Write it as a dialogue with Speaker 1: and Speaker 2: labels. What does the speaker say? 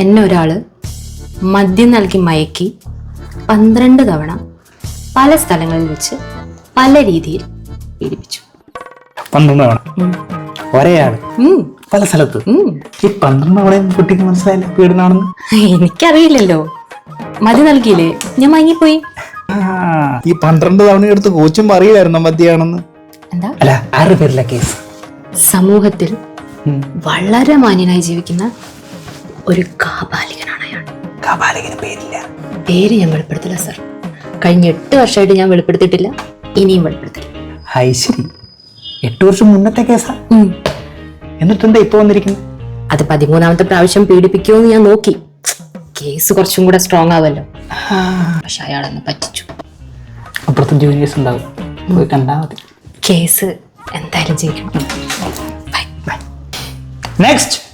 Speaker 1: എന്നെ ഒരാൾ മദ്യം നൽകി മയക്കി പന്ത്രണ്ട് തവണ പല സ്ഥലങ്ങളിൽ വെച്ച് പല രീതിയിൽ പീഡിപ്പിച്ചു.
Speaker 2: പന്ത്രണ്ട് തവണ? ഒരേ
Speaker 1: ആൾ
Speaker 2: പല സ്ഥലത്ത്? ഈ പന്ത്രണ്ട് തവണ കുട്ടിക്ക് മനസ്സിലായില്ല പീഡനാണെന്ന്?
Speaker 1: എനിക്കറിയില്ലല്ലോ. മതി നൽകിയില്ലേ? ഞാൻ മയങ്ങിപ്പോയി.
Speaker 2: ഈ പന്ത്രണ്ട് തവണ എടുത്ത് കോച്ചും പറയില്ലായിരുന്നു മദ്യമാണെന്ന്
Speaker 1: എന്താ?
Speaker 2: അല്ല ആറ് പേരിലെ കേസ്
Speaker 1: സമൂഹത്തിൽ. വളരെ മാന്യനായി ജീവിക്കുന്ന ഒരു കാബാലികനാണ് അയാൾ.
Speaker 2: കപാലികന് പേരില്ല.
Speaker 1: പേര് ഞാൻ വെളിപ്പെടുത്തില്ല സർ. കഴിഞ്ഞ എട്ട് വർഷമായിട്ട് ഞാൻ വെളിപ്പെടുത്തിയിട്ടില്ല ഇനിയും വെളിപ്പെടുത്തില്ല
Speaker 2: ഹായ് ശരി. എട്ട് വർഷം മുന്നത്തെ കേസാ? എന്നിട്ടുണ്ട് ഇപ്പൊ വന്നിരിക്കുന്നത്
Speaker 1: അത് പതിമൂന്നാമത്തെ പ്രാവശ്യം പീഡിപ്പിക്കുമെന്ന് ഞാൻ നോക്കി. കേസ് കുറച്ചും കൂടെ സ്ട്രോങ് ആവല്ലോ. പക്ഷെ അയാളെന്ന് പറ്റിച്ചു.
Speaker 2: അപ്പുറത്തും ജൂനിയേഴ്സ് ഉണ്ടാവും. പോയി കണ്ടാ മതി.
Speaker 1: കേസ് എന്തായാലും ജയിക്കണം.
Speaker 2: Next,